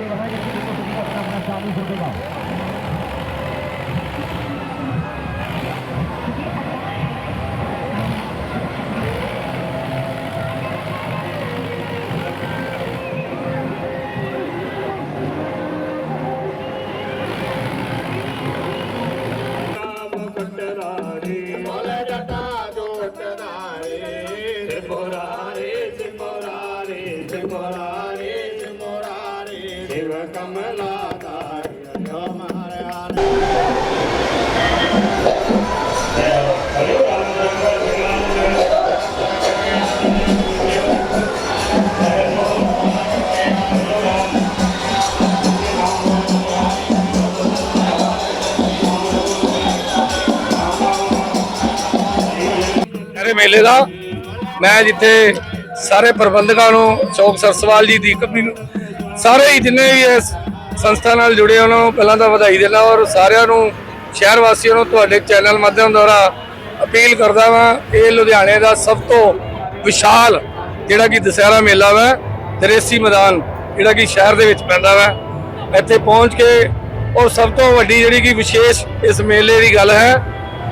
ਬੋਲੇ ਸ਼ਿਵ ਕਮਲਾ ਦਾਰੀ ਜੋ ਮਹਾਰਾਜ ਮੇਰੇ ਮੇਲੇ ਦਾ, ਮੈਂ ਜਿੱਥੇ ਸਾਰੇ ਪ੍ਰਬੰਧਕਾਂ ਨੂੰ, ਚੌਕ ਸਰਸਵਾਲ ਜੀ ਦੀ ਕੰਪਨੀ ਨੂੰ ਸਾਰੇ ਹੀ ਜਿੰਨੇ ਵੀ ਇਸ ਸੰਸਥਾ ਨਾਲ ਜੁੜੇ ਉਹਨਾਂ ਨੂੰ ਪਹਿਲਾਂ ਤਾਂ ਵਧਾਈ ਦੇਣਾ ਔਰ ਸਾਰਿਆਂ ਨੂੰ, ਸ਼ਹਿਰ ਵਾਸੀਆਂ ਨੂੰ ਤੁਹਾਡੇ ਚੈਨਲ ਮਾਧਿਅਮ ਦੁਆਰਾ ਅਪੀਲ ਕਰਦਾ ਵਾਂ, ਇਹ ਲੁਧਿਆਣੇ ਦਾ ਸਭ ਤੋਂ ਵਿਸ਼ਾਲ ਜਿਹੜਾ ਕਿ ਦੁਸਹਿਰਾ ਮੇਲਾ ਵਾ, ਦਰੇਸੀ ਮੈਦਾਨ ਜਿਹੜਾ ਕਿ ਸ਼ਹਿਰ ਦੇ ਵਿੱਚ ਪੈਂਦਾ ਵਾ। ਇੱਥੇ ਪਹੁੰਚ ਕੇ ਔਰ ਸਭ ਤੋਂ ਵੱਡੀ ਜਿਹੜੀ ਕਿ ਵਿਸ਼ੇਸ਼ ਇਸ ਮੇਲੇ ਦੀ ਗੱਲ ਹੈ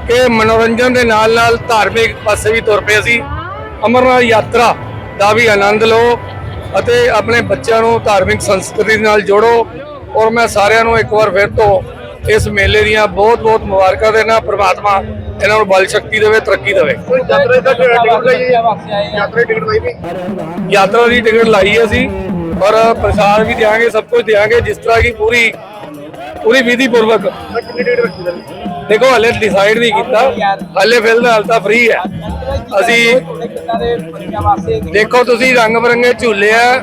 ਕਿ ਮਨੋਰੰਜਨ ਦੇ ਨਾਲ ਨਾਲ ਧਾਰਮਿਕ ਪਾਸੇ ਵੀ ਤੁਰ ਪਏ ਅਸੀਂ। ਅਮਰਨਾਥ ਯਾਤਰਾ ਦਾ ਵੀ ਆਨੰਦ ਲਓ। ਅਤੇ ਆਪਣੇ ਬੱਚਿਆਂ ਨੂੰ ਧਾਰਮਿਕ ਸੰਸਕ੍ਰਿਤੀ ਨਾਲ ਜੋੜੋ ਔਰ ਮੈਂ ਸਾਰਿਆਂ ਨੂੰ ਇੱਕ ਵਾਰ ਫਿਰ ਤੋਂ ਇਸ ਮੇਲੇ ਦੀਆਂ ਬਹੁਤ ਬਹੁਤ ਮੁਬਾਰਕਾਂ ਦੇਣਾ ਪ੍ਰਮਾਤਮਾ ਇਹਨਾਂ ਨੂੰ ਬਲ ਸ਼ਕਤੀ ਦੇਵੇ ਤਰੱਕੀ ਦੇਵੇ। ਯਾਤਰਾ ਦਾ ਟਿਕਟ ਲਈ ਯਾਤਰਾ ਟਿਕਟ ਲਈ ਵੀ? ਯਾਤਰਾ ਦੀ ਟਿਕਟ ਲਾਈ ਹੈ ਅਸੀਂ ਔਰ ਪ੍ਰਸਾਦ ਵੀ ਦਿਆਂਗੇ ਸਭ ਕੁਝ ਦਿਆਂਗੇ ਜਿਸ ਤਰ੍ਹਾਂ ਕਿ ਪੂਰੀ ਪੂਰੀ ਵਿਧੀ ਪੂਰਵਕ। ਦੇਖੋ ਹਲੇ ਡਿਸਾਈਡ ਨਹੀਂ ਕੀਤਾ। ਹਲੇ ਫਿਲਹਾਲ ਤਾਂ ਫ੍ਰੀ ਹੈ। ਅਸੀਂ ਦੇਖੋ ਤੁਸੀਂ ਰੰਗ ਬਰੰਗੇ ਝੂਲੇ ਆ।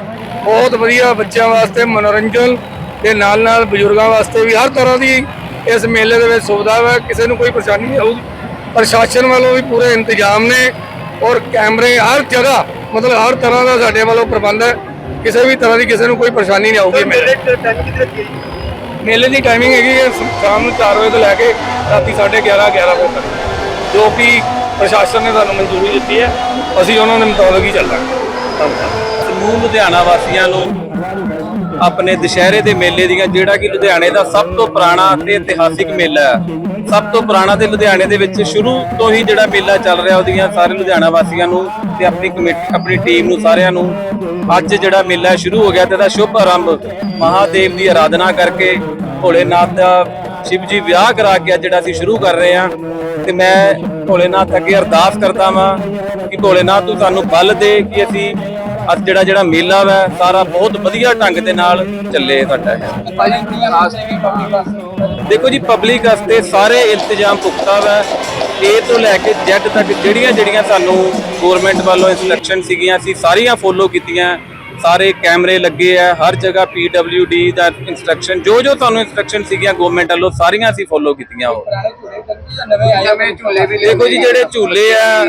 ਬਹੁਤ ਵਧੀਆ ਬੱਚਿਆਂ ਵਾਸਤੇ ਮਨੋਰੰਜਨ ਦੇ ਨਾਲ ਨਾਲ ਬਜ਼ੁਰਗਾਂ ਵਾਸਤੇ ਵੀ ਹਰ ਤਰ੍ਹਾਂ ਦੀ ਇਸ ਮੇਲੇ ਦੇ ਵਿੱਚ ਸੁਵਿਧਾ ਹੈ ਕਿਸੇ ਨੂੰ ਕੋਈ ਪਰੇਸ਼ਾਨੀ ਨਹੀਂ ਆਊਗੀ ਪ੍ਰਸ਼ਾਸਨ ਵੱਲੋਂ ਵੀ ਪੂਰੇ ਇੰਤਜ਼ਾਮ ਨੇ ਔਰ ਕੈਮਰੇ ਹਰ ਜਗ੍ਹਾ ਮਤਲਬ ਹਰ ਤਰ੍ਹਾਂ ਦਾ ਸਾਡੇ ਵੱਲੋਂ ਪ੍ਰਬੰਧ ਹੈ। ਕਿਸੇ ਵੀ ਤਰ੍ਹਾਂ ਦੀ ਕਿਸੇ ਨੂੰ ਕੋਈ ਪਰੇਸ਼ਾਨੀ ਨਹੀਂ ਆਊਗੀ ਮੇਲੇ ਮੇਲੇ ਦੀ ਟਾਈਮਿੰਗ ਹੈਗੀ ਹੈ, ਸ਼ਾਮ ਨੂੰ 4 ਵਜੇ ਤੋਂ ਲੈ ਕੇ ਰਾਤੀ 11:30 11 ਵਜੇ ਤੱਕ, ਜੋ ਕਿ ਪ੍ਰਸ਼ਾਸਨ ਨੇ ਸਾਨੂੰ ਮਨਜ਼ੂਰੀ ਦਿੱਤੀ ਹੈ, ਅਸੀਂ ਉਹਨਾਂ ਦੇ ਮੁਤਾਬਕ ਹੀ ਚੱਲਾਂਗੇ। ਧੰਨਵਾਦ। ਸਮੂਹ ਲੁਧਿਆਣਾ ਵਾਸੀਆਂ ਨੂੰ ਆਪਣੇ ਦੁਸ਼ਹਿਰੇ ਦੇ ਮੇਲੇ ਦੀਆਂ, ਜਿਹੜਾ ਕਿ ਲੁਧਿਆਣੇ ਦਾ ਸਭ ਤੋਂ ਪੁਰਾਣਾ ਤੇ ਇਤਿਹਾਸਿਕ ਮੇਲਾ ਹੈ। ਸਭ ਤੋਂ ਪੁਰਾਣਾ ਤੇ ਲੁਧਿਆਣੇ ਦੇ ਵਿੱਚ ਸ਼ੁਰੂ ਤੋਂ ਹੀ ਜਿਹੜਾ ਮੇਲਾ ਚੱਲ ਰਿਹਾ ਉਹਦੀਆਂ ਸਾਰੇ ਲੁਧਿਆਣਾ ਵਾਸੀਆਂ ਨੂੰ ਤੇ ਆਪਣੀ ਕਮੇਟੀ, ਆਪਣੀ ਟੀਮ ਨੂੰ ਸਾਰਿਆਂ ਨੂੰ। ਅੱਜ ਜਿਹੜਾ ਮੇਲਾ ਸ਼ੁਰੂ ਹੋ ਗਿਆ ਤੇ ਇਹਦਾ ਸ਼ੁਭ ਆਰੰਭ ਮਹਾਦੇਵ ਦੀ ਆਰਾਧਨਾ ਕਰਕੇ ਭੋਲੇਨਾਥ ਦਾ ਸ਼ਿਵ ਜੀ ਵਿਆਹ ਕਰਾ ਕੇ ਅੱਜ ਜਿਹੜਾ ਅਸੀਂ ਸ਼ੁਰੂ ਕਰ ਰਹੇ ਹਾਂ। ਤੇ ਮੈਂ ਭੋਲੇਨਾਥ ਅੱਗੇ ਅਰਦਾਸ ਕਰਦਾ ਵਾਂ ਕਿ ਭੋਲੇਨਾਥ ਤੂੰ ਸਾਨੂੰ ਬਲ ਦੇ ਕਿ ਅਸੀਂ ਅੱਜ ਜਿਹੜਾ ਜਿਹੜਾ ਮੇਲਾ ਵਾ, ਸਾਰਾ ਬਹੁਤ ਵਧੀਆ ਢੰਗ ਦੇ ਨਾਲ ਚੱਲੇ ਤੁਹਾਡਾ ਹੈ ਦੇਖੋ ਜੀ ਪਬਲਿਕ ਵਾਸਤੇ ਸਾਰੇ ਇੰਤਜ਼ਾਮ ਪੁਖਤਾ ਵਾ। ਏ ਤੋਂ ਲੈ ਕੇ Z ਤੱਕ ਜਿਹੜੀਆਂ ਜਿਹੜੀਆਂ ਸਾਨੂੰ ਗਵਰਨਮੈਂਟ ਵੱਲੋਂ ਇਨਸਟਰਕਸ਼ਨ ਸੀਗੀਆਂ, ਅਸੀਂ ਸਾਰੀਆਂ ਫੋਲੋ ਕੀਤੀਆਂ। ਸਾਰੇ ਕੈਮਰੇ ਲੱਗੇ ਆ, ਹਰ ਜਗ੍ਹਾ PWD ਦਾ ਇਨਸਟਰਕਸ਼ਨ ਜੋ ਜੋ ਤੁਹਾਨੂੰ ਇਨਸਟਰਕਸ਼ਨ ਸੀਗੀਆਂ ਗਵਰਨਮੈਂਟ ਵੱਲੋਂ, ਸਾਰੀਆਂ ਅਸੀਂ ਫੋਲੋ ਕੀਤੀਆਂ ਉਹ। ਦੇਖੋ ਜੀ, ਜਿਹੜੇ ਝੂਲੇ ਆ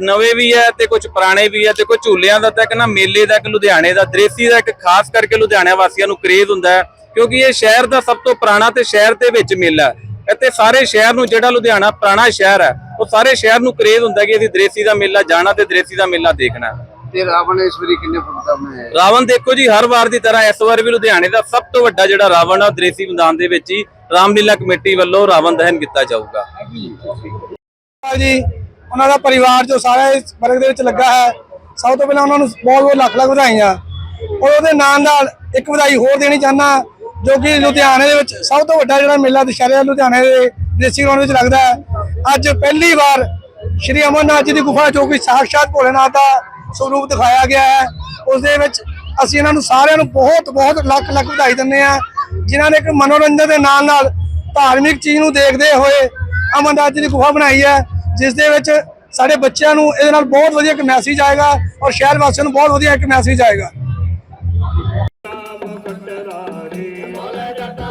ਨਵੇਂ ਵੀ ਆ ਤੇ ਕੁਝ ਪੁਰਾਣੇ ਵੀ ਆ ਤੇ ਕੋਈ ਝੂਲਿਆਂ ਦਾ ਤਾਂ ਇੱਕ ਨਾ ਮੇਲੇ ਦਾ ਇੱਕ ਲੁਧਿਆਣੇ ਦਾ ਦ੍ਰੇਸੀ ਦਾ ਇੱਕ ਖਾਸ ਕਰਕੇ ਲੁਧਿਆਣਾ ਵਾਸੀਆਂ ਨੂੰ ਕਰੇਜ਼ ਹੁੰਦਾ ਹੈ ਕਿਉਂਕਿ ਇਹ ਸ਼ਹਿਰ ਦਾ ਸਭ ਤੋਂ ਪੁਰਾਣਾ ਤੇ ਸ਼ਹਿਰ ਦੇ ਵਿੱਚ ਮੇਲਾ ਹੈ। ਇੱਥੇ ਸਾਰੇ ਸ਼ਹਿਰ ਨੂੰ ਜਿਹੜਾ ਲੁਧਿਆਣਾ ਪੁਰਾਣਾ ਸ਼ਹਿਰ ਹੈ ਉਹ ਸਾਰੇ ਸ਼ਹਿਰ ਨੂੰ ਕਰੇਜ਼ ਹੁੰਦਾ ਕਿ ਅਸੀਂ ਦ੍ਰੇਸੀ ਦਾ ਮੇਲਾ ਜਾਣਾ ਤੇ ਦ੍ਰੇਸੀ ਦਾ ਮੇਲਾ ਦੇਖਣਾ ਤੇ ਰਾਵਣ ਇਸ ਵਾਰੀ ਕਿੰਨੇ ਫੁੱਟ ਦਾ ਬਣਾਇਆ ਰਾਵਣ ਦੇਖੋ ਜੀ ਹਰ ਵਾਰ ਦੀ ਤਰ੍ਹਾਂ ਇਸ ਵਾਰ ਵੀ ਲੁਧਿਆਣੇ ਦਾ ਸਭ ਤੋਂ ਵੱਡਾ ਜਿਹੜਾ ਰਾਵਣ ਆ ਦ੍ਰੇਸੀ ਮੈਦਾਨ ਦੇ ਵਿੱਚ ਹੀ ਰਾਮਲੀਲਾ ਕਮੇਟੀ ਵੱਲੋਂ ਰਾਵਣ ਦਹਨ ਕੀਤਾ ਜਾਊਗਾ। ਜੀ ਉਹਨਾਂ ਦਾ ਪਰਿਵਾਰ ਜੋ ਸਾਰਾ ਇਸ ਵਰਗ ਦੇ ਵਿੱਚ ਲੱਗਾ ਹੈ, ਸਭ ਤੋਂ ਪਹਿਲਾਂ ਉਹਨਾਂ ਨੂੰ ਬਹੁਤ ਬਹੁਤ ਲੱਖ ਲੱਖ ਵਧਾਈਆਂ। ਔਰ ਉਹਦੇ ਨਾਲ ਨਾਲ ਇੱਕ ਵਧਾਈ ਹੋਰ ਦੇਣੀ ਚਾਹੁੰਦਾ, ਜੋ ਕਿ ਲੁਧਿਆਣੇ ਦੇ ਵਿੱਚ ਸਭ ਤੋਂ ਵੱਡਾ ਜਿਹੜਾ ਮੇਲਾ ਦੁਸਹਿਰਾ ਲੁਧਿਆਣੇ ਦੇ ਦੇਸੀ ਗਰਾਊਂਡ ਵਿੱਚ ਲੱਗਦਾ ਹੈ। ਅੱਜ ਪਹਿਲੀ ਵਾਰ ਸ਼੍ਰੀ ਅਮਰਨਾਥ ਜੀ ਦੀ ਗੁਫਾ ਜੋ ਕਿ ਸਾਖਸ਼ਾਤ ਭੋਲੇਨਾਥ ਦਾ ਸਰੂਪ ਦਿਖਾਇਆ ਗਿਆ ਹੈ, ਉਸ ਦੇ ਵਿੱਚ ਅਸੀਂ ਇਹਨਾਂ ਨੂੰ ਸਾਰਿਆਂ ਨੂੰ ਬਹੁਤ ਬਹੁਤ ਲੱਖ ਲੱਖ ਵਧਾਈ ਦਿੰਦੇ ਆ ਜਿਨ੍ਹਾਂ ਨੇ ਇੱਕ ਮਨੋਰੰਜਨ ਦੇ ਨਾਲ ਨਾਲ ਧਾਰਮਿਕ ਚੀਜ਼ ਨੂੰ ਦੇਖਦੇ ਹੋਏ ਅਮਰਨਾਥ ਜੀ ਦੀ ਗੁਫਾ ਬਣਾਈ ਹੈ। ਜਿਸ ਦੇ ਵਿੱਚ ਸਾਡੇ ਬੱਚਿਆਂ ਨੂੰ ਇਹਦੇ ਨਾਲ ਬਹੁਤ ਵਧੀਆ ਇੱਕ ਮੈਸੇਜ ਆਏਗਾ ਔਰ ਸ਼ਹਿਰ ਵਾਸੀਆਂ ਨੂੰ ਬਹੁਤ ਵਧੀਆ ਇੱਕ ਮੈਸੇਜ ਆਏਗਾ। ਬੋਲੇ ਜਟਾ